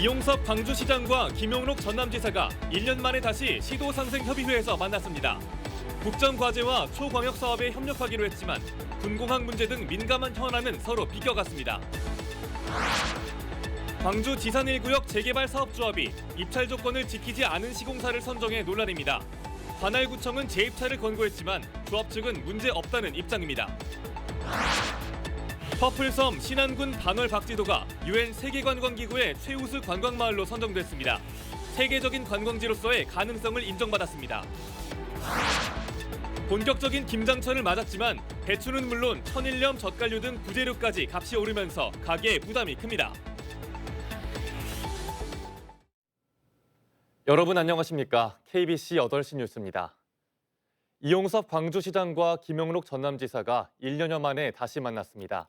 이용섭 광주시장과 김용록 전남지사가 1년 만에 다시 시도상생협의회에서 만났습니다. 국정과제와 초광역 사업에 협력하기로 했지만 군공항 문제 등 민감한 현안은 서로 비껴갔습니다. 광주 지산 1구역 재개발 사업조합이 입찰 조건을 지키지 않은 시공사를 선정해 논란입니다. 관할구청은 재입찰을 권고했지만 조합 측은 문제 없다는 입장입니다. 퍼플섬 신안군 반월 박지도가 유엔 세계관광기구의 최우수 관광마을로 선정됐습니다. 세계적인 관광지로서의 가능성을 인정받았습니다. 본격적인 김장철을 맞았지만 배추는 물론 천일염, 젓갈류 등 부재료까지 값이 오르면서 가게의 부담이 큽니다. 여러분 안녕하십니까? KBC 8시 뉴스입니다. 이용섭 광주시장과 김영록 전남지사가 1년여 만에 다시 만났습니다.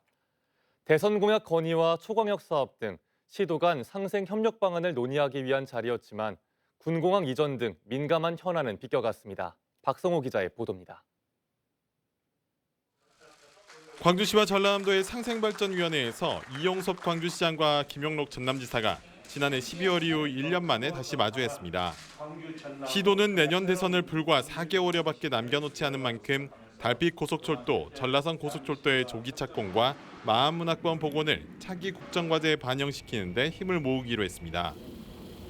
대선 공약 건의와 초광역 사업 등 시도 간 상생 협력 방안을 논의하기 위한 자리였지만 군공항 이전 등 민감한 현안은 비껴갔습니다. 박성호 기자의 보도입니다. 광주시와 전라남도의 상생발전위원회에서 이용섭 광주시장과 김용록 전남지사가 지난해 12월 이후 1년 만에 다시 마주했습니다. 시도는 내년 대선을 불과 4개월여밖에 남겨놓지 않은 만큼 달빛 고속철도, 전라선 고속철도의 조기 착공과 마한문화권 복원을 차기 국정과제에 반영시키는 데 힘을 모으기로 했습니다.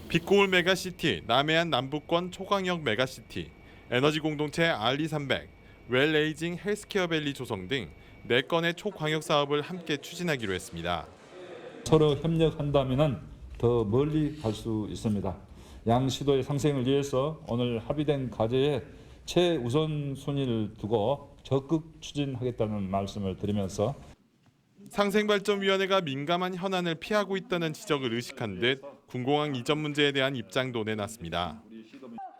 빛고울 메가시티, 남해안 남부권 초광역 메가시티, 에너지 공동체 알리300, 웰레이징 헬스케어 밸리 조성 등 4건의 초광역 사업을 함께 추진하기로 했습니다. 서로 협력한다면 더 멀리 갈 수 있습니다. 양 시도의 상생을 위해서 오늘 합의된 과제에 최우선 순위를 두고 적극 추진하겠다는 말씀을 드리면서 상생발전위원회가 민감한 현안을 피하고 있다는 지적을 의식한 듯 군공항 이전 문제에 대한 입장도 내놨습니다.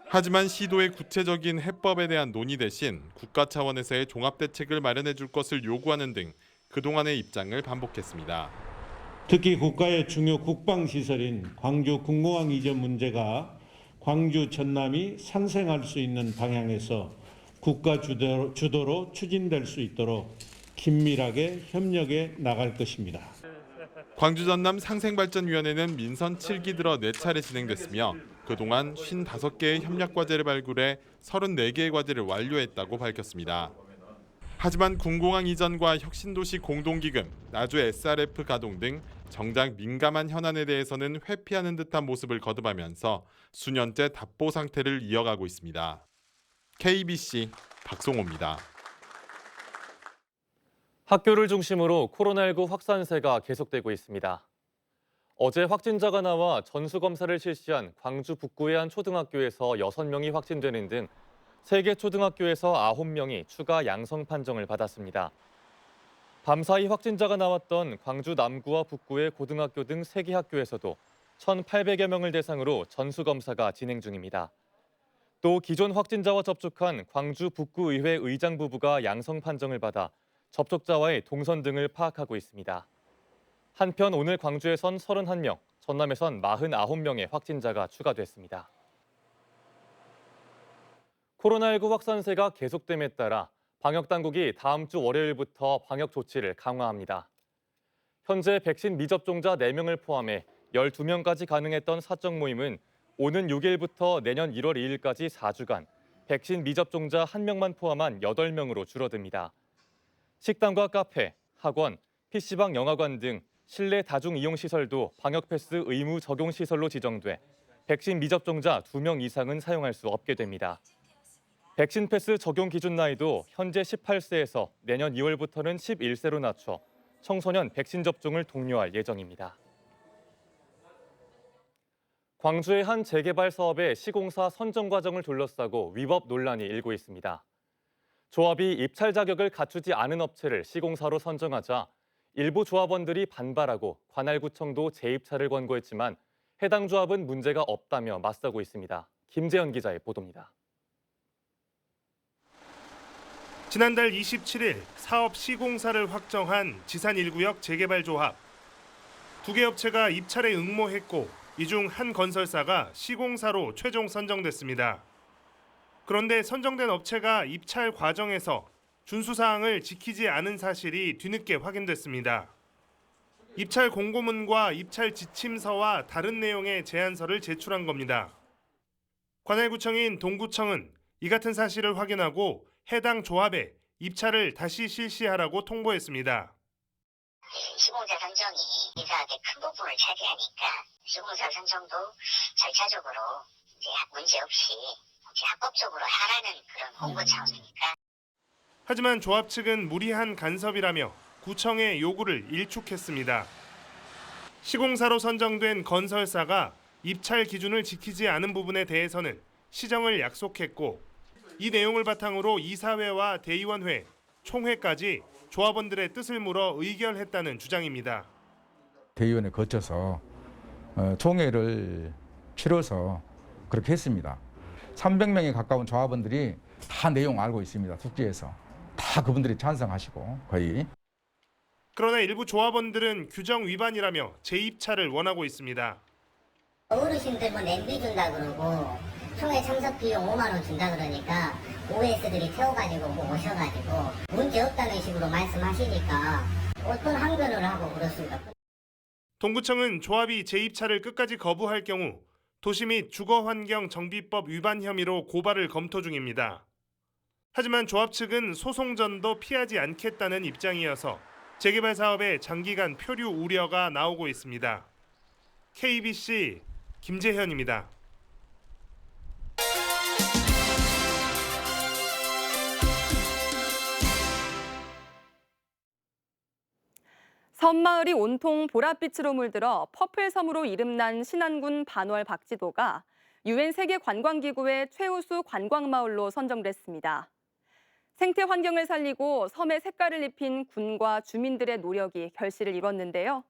하지만 시도의 구체적인 해법에 대한 논의 대신 국가 차원에서의 종합 대책을 마련해 줄 것을 요구하는 등 그동안의 입장을 반복했습니다. 특히 국가의 중요 국방 시설인 광주 군공항 이전 문제가 광주 전남이 상생할 수 있는 방향에서 국가 주도로, 추진될 수 있도록 긴밀하게 협력해 나갈 것입니다. 광주 전남 상생발전위원회는 민선 7기 들어 4차례 진행됐으며 그동안 55개의 협력 과제를 발굴해 34개의 과제를 완료했다고 밝혔습니다. 하지만 군공항 이전과 혁신도시 공동기금, 나주 SRF 가동 등 정작 민감한 현안에 대해서는 회피하는 듯한 모습을 거듭하면서 수년째 답보 상태를 이어가고 있습니다. KBC 박송호입니다. 학교를 중심으로 코로나19 확산세가 계속되고 있습니다. 어제 확진자가 나와 전수검사를 실시한 광주 북구의 한 초등학교에서 6명이 확진되는 등세개 초등학교에서 9명이 추가 양성 판정을 받았습니다. 밤사이 확진자가 나왔던 광주 남구와 북구의 고등학교 등세개 학교에서도 1,800여 명을 대상으로 전수검사가 진행 중입니다. 또 기존 확진자와 접촉한 광주 북구의회 의장 부부가 양성 판정을 받아 접촉자와의 동선 등을 파악하고 있습니다. 한편 오늘 광주에선 31명, 전남에선 49명의 확진자가 추가됐습니다. 코로나19 확산세가 계속됨에 따라 방역 당국이 다음 주 월요일부터 방역 조치를 강화합니다. 현재 백신 미접종자 4명을 포함해 12명까지 가능했던 사적 모임은 오는 6일부터 내년 1월 2일까지 4주간 백신 미접종자 1명만 포함한 8명으로 줄어듭니다. 식당과 카페, 학원, PC방 영화관 등 실내 다중 이용 시설도 방역 패스 의무 적용 시설로 지정돼 백신 미접종자 2명 이상은 사용할 수 없게 됩니다. 백신 패스 적용 기준 나이도 현재 18세에서 내년 2월부터는 11세로 낮춰 청소년 백신 접종을 독려할 예정입니다. 광주의 한 재개발 사업의 시공사 선정 과정을 둘러싸고 위법 논란이 일고 있습니다. 조합이 입찰 자격을 갖추지 않은 업체를 시공사로 선정하자 일부 조합원들이 반발하고 관할구청도 재입찰을 권고했지만 해당 조합은 문제가 없다며 맞서고 있습니다. 김재현 기자의 보도입니다. 지난달 27일 사업 시공사를 확정한 지산 1구역 재개발 조합. 두 개 업체가 입찰에 응모했고 이 중 한 건설사가 시공사로 최종 선정됐습니다. 그런데 선정된 업체가 입찰 과정에서 준수 사항을 지키지 않은 사실이 뒤늦게 확인됐습니다. 입찰 공고문과 입찰 지침서와 다른 내용의 제안서를 제출한 겁니다. 관할구청인 동구청은 이 같은 사실을 확인하고 해당 조합에 입찰을 다시 실시하라고 통보했습니다. 시공사 선정이 이사한테 큰 부분을 차지하니까 시공사 선정도 절차적으로 문제 없이 합법적으로 하라는 그런 홍보 차원이니까 하지만 조합 측은 무리한 간섭이라며 구청의 요구를 일축했습니다. 시공사로 선정된 건설사가 입찰 기준을 지키지 않은 부분에 대해서는 시정을 약속했고 이 내용을 바탕으로 이사회와 대의원회, 총회까지 조합원들의 뜻을 물어 의결했다는 주장입니다. 대의원에 거쳐서 어, 총회를 치러서 그렇게 했습니다. 300명에 가까운 조합원들이 다 내용 알고 있습니다. 숙지에서 다 그분들이 찬성하시고 거의 그러나 일부 조합원들은 규정 위반이라며 재입찰을 원하고 있습니다. 어르신들 뭐 냄비 준다 그러고 총회 참석 비용 5만 원 준다 그러니까 OS들이 태워가지고 뭐 오셔가지고 문제 없다는 식으로 말씀하시니까 어떤 항변을 하고 그렇습니다. 동구청은 조합이 재입찰을 끝까지 거부할 경우 도시 및 주거환경 정비법 위반 혐의로 고발을 검토 중입니다. 하지만 조합 측은 소송전도 피하지 않겠다는 입장이어서 재개발 사업에 장기간 표류 우려가 나오고 있습니다. KBC 김재현입니다. 섬마을이 온통 보랏빛으로 물들어 퍼플섬으로 이름난 신안군 반월 박지도가 유엔 세계 관광기구의 최우수 관광마을로 선정됐습니다. 생태 환경을 살리고 섬의 색깔을 입힌 군과 주민들의 노력이 결실을 이뤘는데요.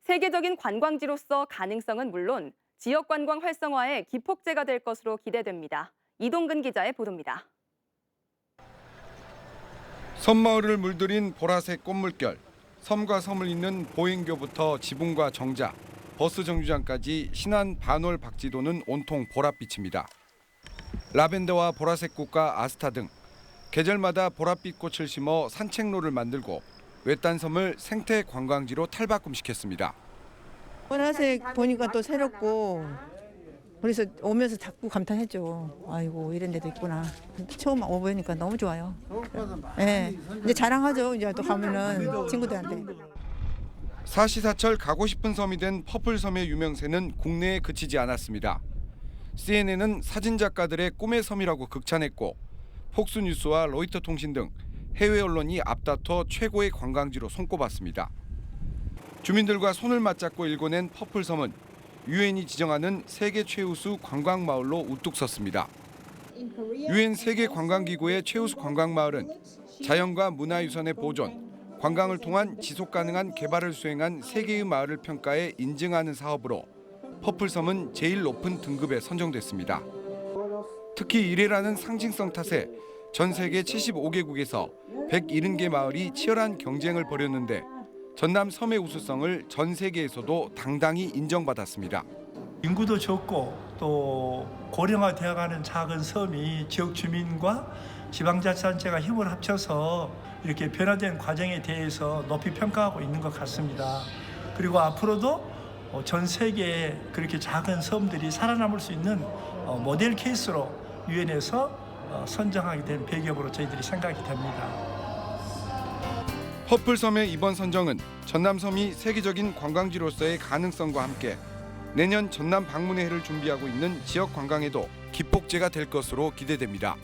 세계적인 관광지로서 가능성은 물론 지역 관광 활성화에 기폭제가 될 것으로 기대됩니다. 이동근 기자의 보도입니다. 섬마을을 물들인 보라색 꽃물결, 섬과 섬을 잇는 보행교부터 지붕과 정자, 버스 정류장까지 신안 반월 박지도는 온통 보랏빛입니다. 라벤더와 보라색 꽃과 아스타 등 계절마다 보랏빛 꽃을 심어 산책로를 만들고 외딴 섬을 생태 관광지로 탈바꿈시켰습니다. 보라색 보니까 또 새롭고 그래서 오면서 자꾸 감탄했죠. 아이고 이런 데도 있구나. 처음 와보니까 너무 좋아요. 예. 이제 자랑하죠. 이제 또 가면은 친구들한테. 사시사철 가고 싶은 섬이 된 퍼플섬의 유명세는 국내에 그치지 않았습니다. CNN은 사진 작가들의 꿈의 섬이라고 극찬했고 폭스뉴스와 로이터 통신 등 해외 언론이 앞다퉈 최고의 관광지로 손꼽았습니다. 주민들과 손을 맞잡고 일궈낸 퍼플섬은 유엔이 지정하는 세계 최우수 관광 마을로 우뚝 섰습니다. 유엔 세계 관광기구의 최우수 관광 마을은 자연과 문화유산의 보존, 관광을 통한 지속 가능한 개발을 수행한 세계의 마을을 평가해 인증하는 사업으로 퍼플섬은 제일 높은 등급에 선정됐습니다. 특히 이래라는 상징성 탓에 전 세계 75개국에서 170개 마을이 치열한 경쟁을 벌였는데 전남 섬의 우수성을 전 세계에서도 당당히 인정받았습니다. 인구도 적고 또 고령화되어가는 작은 섬이 지역 주민과 지방자치단체가 힘을 합쳐서 이렇게 변화된 과정에 대해서 높이 평가하고 있는 것 같습니다. 그리고 앞으로도 어, 전 세계에 그렇게 작은 섬들이 살아남을 수 있는 어, 모델 케이스로 유엔에서 어, 선정하게 된 배경으로 저희들이 생각이 됩니다. 퍼플섬의 이번 선정은 전남섬이 세계적인 관광지로서의 가능성과 함께 내년 전남 방문의 해를 준비하고 있는 지역 관광에도 기폭제가 될 것으로 기대됩니다.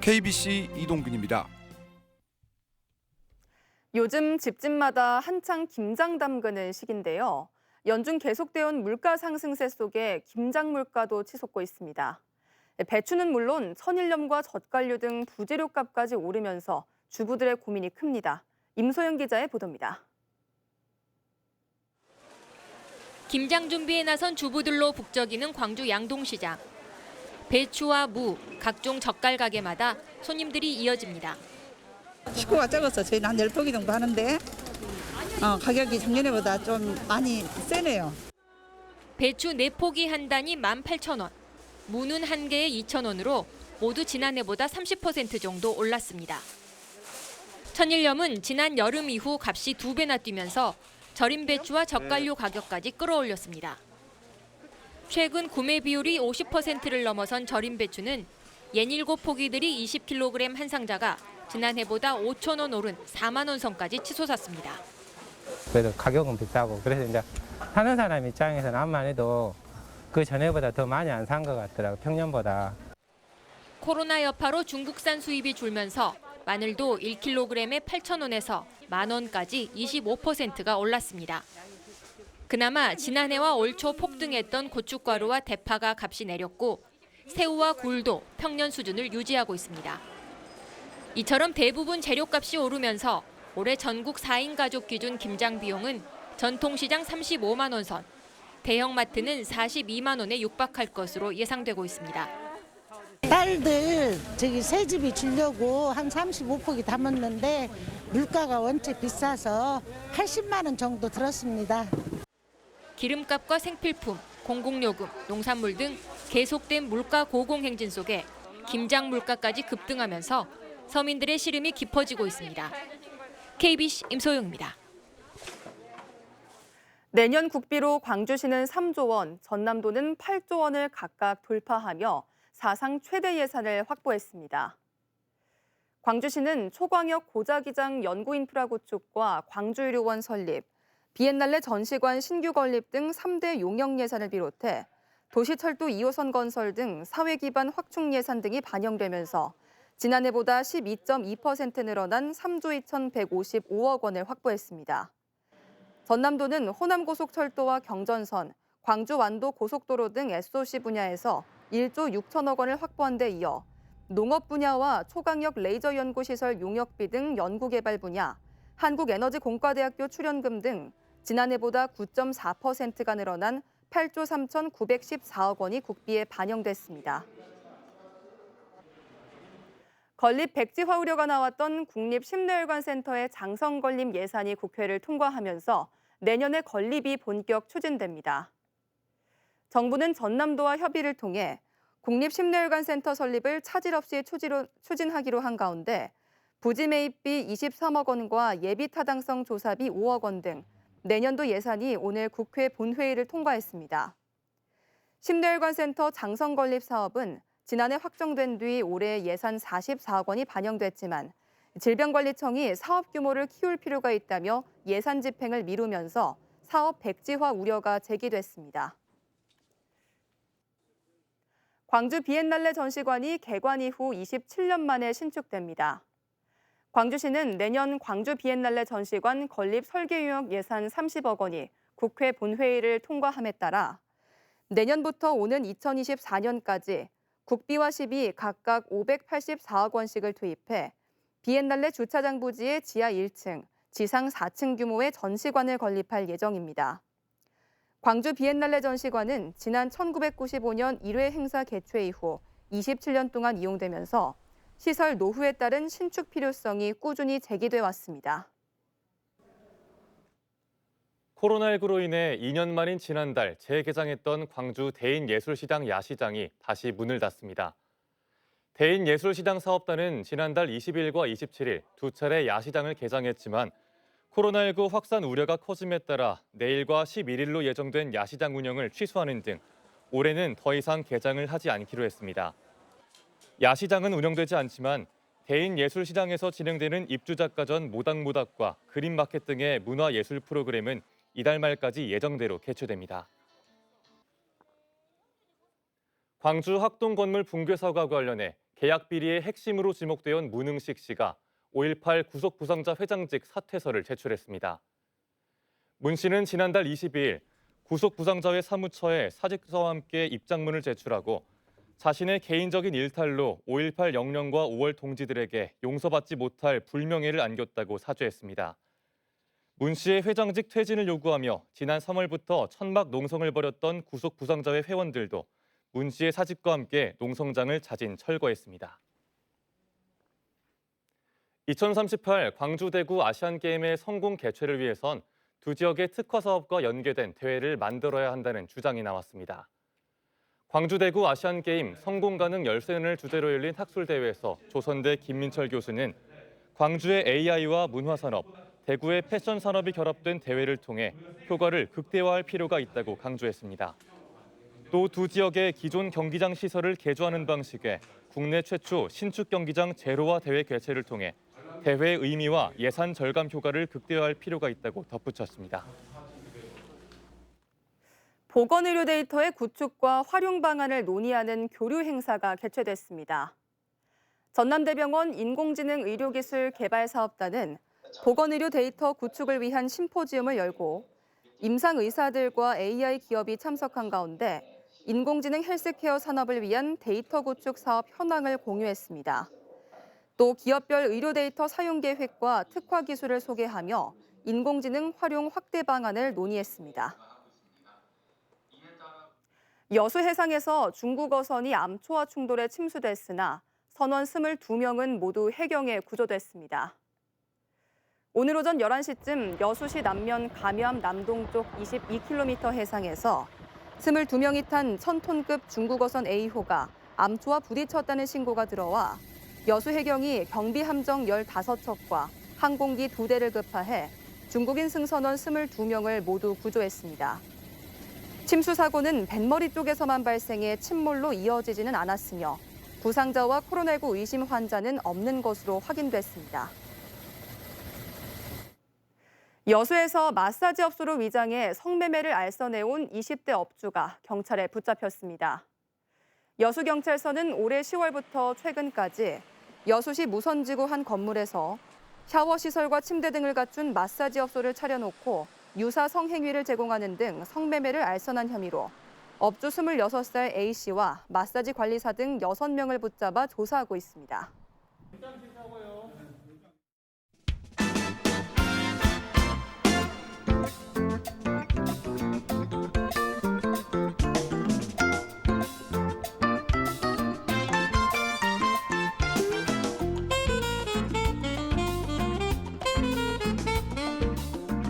KBC 이동근입니다. 요즘 집집마다 한창 김장 담그는 시기인데요. 연중 계속되어 온 물가 상승세 속에 김장 물가도 치솟고 있습니다. 배추는 물론 천일염과 젓갈류 등 부재료값까지 오르면서 주부들의 고민이 큽니다. 임소영 기자의 보도입니다. 김장 준비에 나선 주부들로 북적이는 광주 양동시장. 배추와 무, 각종 젓갈 가게마다 손님들이 이어집니다. 식구가 적어서 저희는 한 10포기 정도 하는데 어, 가격이 작년에보다 좀 많이 세네요. 배추 4포기 한 단이 18,000원, 무는 한 개에 2,000원으로 모두 지난해보다 30% 정도 올랐습니다. 천일염은 지난 여름 이후 값이 두 배나 뛰면서 절임 배추와 젓갈류 가격까지 끌어올렸습니다. 최근 구매 비율이 50%를 넘어선 절임 배추는 예닐곱 포기들이 20kg 한 상자가 지난해보다 5천 원 오른 4만 원 선까지 치솟았습니다. 그래도 가격은 비싸고 그래서 이제 사는 사람 입장에서는 암만 해도 그 전에보다 더 많이 안 산 것 같더라고 평년보다. 코로나 여파로 중국산 수입이 줄면서 마늘도 1kg에 8,000원에서 만 원까지 25%가 올랐습니다. 그나마 지난해와 올 초 폭등했던 고춧가루와 대파가 값이 내렸고 새우와 굴도 평년 수준을 유지하고 있습니다. 이처럼 대부분 재료값이 오르면서 올해 전국 4인 가족 기준 김장 비용은 전통시장 35만 원 선, 대형마트는 42만 원에 육박할 것으로 예상되고 있습니다. 딸들 저기 새 집이 주려고 한 35포기 담았는데 물가가 원체 비싸서 80만 원 정도 들었습니다. 기름값과 생필품, 공공요금, 농산물 등 계속된 물가 고공행진 속에 김장 물가까지 급등하면서 서민들의 시름이 깊어지고 있습니다. KBC 임소영입니다. 내년 국비로 광주시는 3조 원, 전남도는 8조 원을 각각 돌파하며 사상 최대 예산을 확보했습니다. 광주시는 초광역 고자기장 연구인프라 구축과 광주유료원 설립, 비엔날레 전시관 신규 건립 등 3대 용역 예산을 비롯해 도시철도 2호선 건설 등 사회 기반 확충 예산 등이 반영되면서 지난해보다 12.2% 늘어난 3조 2,155억 원을 확보했습니다. 전남도는 호남고속철도와 경전선, 광주 완도 고속도로 등 SOC 분야에서 1조 6천억 원을 확보한 데 이어 농업 분야와 초강력 레이저 연구시설 용역비 등 연구개발 분야, 한국에너지공과대학교 출연금 등 지난해보다 9.4%가 늘어난 8조 3,914억 원이 국비에 반영됐습니다. 건립 백지 화 우려가 나왔던 국립심내혈관센터의 장성 건립 예산이 국회를 통과하면서 내년에 건립이 본격 추진됩니다. 정부는 전남도와 협의를 통해 국립심내혈관센터 설립을 차질 없이 추지로, 추진하기로 한 가운데 부지 매입비 23억 원과 예비 타당성 조사비 5억 원 등 내년도 예산이 오늘 국회 본회의를 통과했습니다. 심내혈관센터 장성 건립 사업은 지난해 확정된 뒤 올해 예산 44억 원이 반영됐지만 질병관리청이 사업 규모를 키울 필요가 있다며 예산 집행을 미루면서 사업 백지화 우려가 제기됐습니다. 광주 비엔날레 전시관이 개관 이후 27년 만에 신축됩니다. 광주시는 내년 광주 비엔날레 전시관 건립 설계 유역 예산 30억 원이 국회 본회의를 통과함에 따라 내년부터 오는 2024년까지 국비와 시비 각각 584억 원씩을 투입해 비엔날레 주차장 부지의 지하 1층, 지상 4층 규모의 전시관을 건립할 예정입니다. 광주 비엔날레 전시관은 지난 1995년 1회 행사 개최 이후 27년 동안 이용되면서 시설 노후에 따른 신축 필요성이 꾸준히 제기돼 왔습니다. 코로나19로 인해 2년 만인 지난달 재개장했던 광주 대인예술시당 야시장이 다시 문을 닫습니다. 대인예술시당 사업단은 지난달 20일과 27일 두 차례 야시장을 개장했지만 코로나19 확산 우려가 커짐에 따라 내일과 11일로 예정된 야시장 운영을 취소하는 등 올해는 더 이상 개장을 하지 않기로 했습니다. 야시장은 운영되지 않지만 대인 예술시장에서 진행되는 입주작가전 모닥모닥과 그린마켓 등의 문화예술 프로그램은 이달 말까지 예정대로 개최됩니다. 광주 학동건물 붕괴 사고와 관련해 계약 비리의 핵심으로 지목되어 온 문흥식 씨가 5.18 구속 부상자 회장직 사퇴서를 제출했습니다. 문 씨는 지난달 22일 구속 부상자회 사무처에 사직서와 함께 입장문을 제출하고 자신의 개인적인 일탈로 5.18 영령과 5월 동지들에게 용서받지 못할 불명예를 안겼다고 사죄했습니다. 문 씨의 회장직 퇴진을 요구하며 지난 3월부터 천막 농성을 벌였던 구속 부상자회 회원들도 문 씨의 사직과 함께 농성장을 자진 철거했습니다. 2038 광주 대구 아시안 게임의 성공 개최를 위해선 두 지역의 특화 사업과 연계된 대회를 만들어야 한다는 주장이 나왔습니다. 광주 대구 아시안 게임 성공 가능 열쇠를 주제로 열린 학술 대회에서 조선대 김민철 교수는 광주의 AI와 문화 산업, 대구의 패션 산업이 결합된 대회를 통해 효과를 극대화할 필요가 있다고 강조했습니다. 또 두 지역의 기존 경기장 시설을 개조하는 방식의 국내 최초 신축 경기장 제로화 대회 개최를 통해 대회의 의미와 예산 절감 효과를 극대화할 필요가 있다고 덧붙였습니다. 보건의료 데이터의 구축과 활용 방안을 논의하는 교류 행사가 개최됐습니다. 전남대병원 인공지능 의료기술 개발 사업단은 보건의료 데이터 구축을 위한 심포지움을 열고 임상 의사들과 AI 기업이 참석한 가운데 인공지능 헬스케어 산업을 위한 데이터 구축 사업 현황을 공유했습니다. 또 기업별 의료 데이터 사용 계획과 특화 기술을 소개하며 인공지능 활용 확대 방안을 논의했습니다. 여수 해상에서 중국 어선이 암초와 충돌해 침수됐으나 선원 22명은 모두 해경에 구조됐습니다. 오늘 오전 11시쯤 여수시 남면 감염 남동쪽 22km 해상에서 22명이 탄 1000톤급 중국 어선 A호가 암초와 부딪혔다는 신고가 들어와 여수 해경이 경비 함정 15척과 항공기 2대를 급파해 중국인 승선원 22명을 모두 구조했습니다. 침수 사고는 뱃머리 쪽에서만 발생해 침몰로 이어지지는 않았으며 부상자와 코로나19 의심 환자는 없는 것으로 확인됐습니다. 여수에서 마사지 업소로 위장해 성매매를 알선해온 20대 업주가 경찰에 붙잡혔습니다. 여수경찰서는 올해 10월부터 최근까지 여수시 무선지구 한 건물에서 샤워 시설과 침대 등을 갖춘 마사지 업소를 차려놓고 유사 성행위를 제공하는 등 성매매를 알선한 혐의로 업주 26살 A씨와 마사지 관리사 등 6명을 붙잡아 조사하고 있습니다.